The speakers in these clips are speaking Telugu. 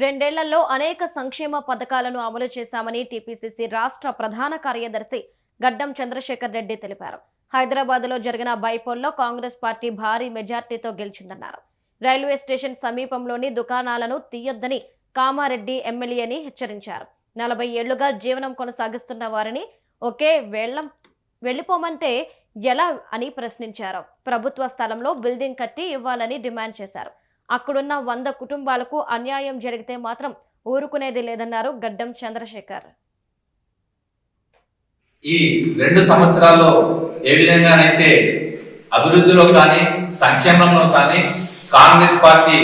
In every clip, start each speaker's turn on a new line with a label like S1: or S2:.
S1: రెండేళ్ళలో అనేక సంక్షేమ పథకాలను అమలు చేశామని టీపీసీసీ రాష్ట్ర ప్రధాన కార్యదర్శి గడ్డం చంద్రశేఖర్ రెడ్డి తెలిపారు. హైదరాబాద్లో జరిగిన బైపోల్లో కాంగ్రెస్ పార్టీ భారీ మెజార్టీతో గెలిచిందన్నారు. రైల్వే స్టేషన్ సమీపంలోని దుకాణాలను తీయొద్దని కామారెడ్డి ఎమ్మెల్యేని హెచ్చరించారు. నలభై ఏళ్ళుగా జీవనం కొనసాగిస్తున్న వారిని ఒకే వేళ్ళం వెళ్ళిపోమంటే ఎలా అని ప్రశ్నించారు. ప్రభుత్వ స్థలంలో బిల్డింగ్ కట్టి ఇవ్వాలని డిమాండ్ చేశారు. అక్కడున్న వంద కుటుంబాలకు అన్యాయం జరిగితే మాత్రం ఊరుకునేది లేదన్నారు గడ్డం చంద్రశేఖర్.
S2: ఈ రెండు సంవత్సరాల్లో ఏ విధంగానైతే అభివృద్ధిలో కానీ సంక్షేమంలో కానీ కాంగ్రెస్ పార్టీ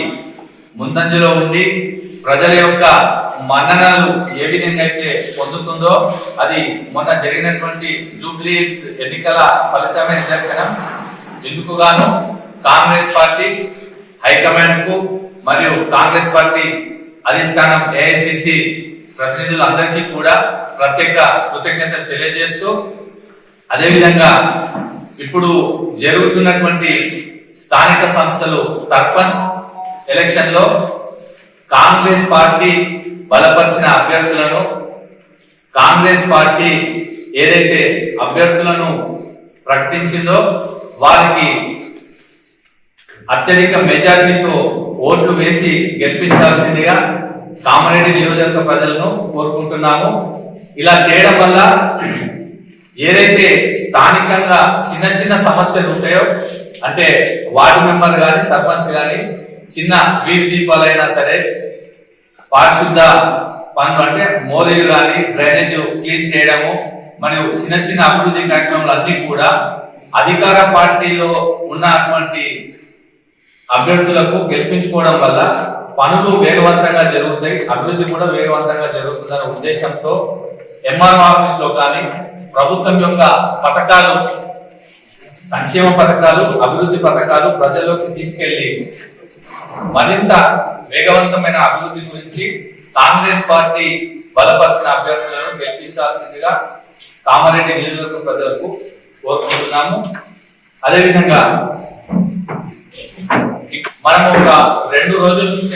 S2: ముందంజలో ఉండి ప్రజల యొక్క మన్ననలు ఏ విధంగా అయితే పొందుతుందో అది మొన్న జరిగినటువంటి జూబ్లీస్ ఎన్నికల ఫలితమే నిదర్శనం. ఇందుకు గాను కాంగ్రెస్ పార్టీ హైకమాండ్కు మరియు కాంగ్రెస్ పార్టీ అధిష్టానం ఏఐసిసి ప్రతినిధులందరికీ కూడా ప్రత్యేక కృతజ్ఞతలు తెలియజేస్తూ అదేవిధంగా ఇప్పుడు జరుగుతున్నటువంటి స్థానిక సంస్థలు సర్పంచ్ ఎలక్షన్లో కాంగ్రెస్ పార్టీ బలపరిచిన అభ్యర్థులను కాంగ్రెస్ పార్టీ ఏదైతే అభ్యర్థులను ప్రకటించిందో వారికి అత్యధిక మెజార్టీతో ఓట్లు వేసి గెలిపించాల్సిందిగా కామారెడ్డి నియోజకవర్గ ప్రజలను కోరుకుంటున్నాము. ఇలా చేయడం వల్ల ఏదైతే స్థానికంగా చిన్న చిన్న సమస్యలు ఉంటాయో అంటే వార్డు మెంబర్ గాని సర్పంచ్ గాని చిన్న వీధి దీపాలైనా సరే పారిశుద్ధ పనులు అంటే మోరీలు కానీ డ్రైనేజ్ క్లీన్ చేయడము మరియు చిన్న చిన్న అభివృద్ధి కార్యక్రమాలు అన్ని కూడా అధికార పార్టీలో ఉన్నటువంటి అభ్యర్థులకు గెలిపించుకోవడం వల్ల పనులు వేగవంతంగా జరుగుతాయి అభివృద్ధి కూడా వేగవంతంగా జరుగుతుందన్న ఉద్దేశంతో ఎంఆర్ఓ ఆఫీస్లో కానీ ప్రభుత్వం యొక్క పథకాలు సంక్షేమ పథకాలు అభివృద్ధి పథకాలు ప్రజల్లోకి తీసుకెళ్ళి మరింత వేగవంతమైన అభివృద్ధి గురించి కాంగ్రెస్ పార్టీ బలపరిచిన అభ్యర్థులను గెలిపించాల్సిందిగా కామారెడ్డి నియోజకవర్గ ప్రజలకు కోరుకుంటున్నాము. అదేవిధంగా మనం ఒక రెండు రోజుల నుంచి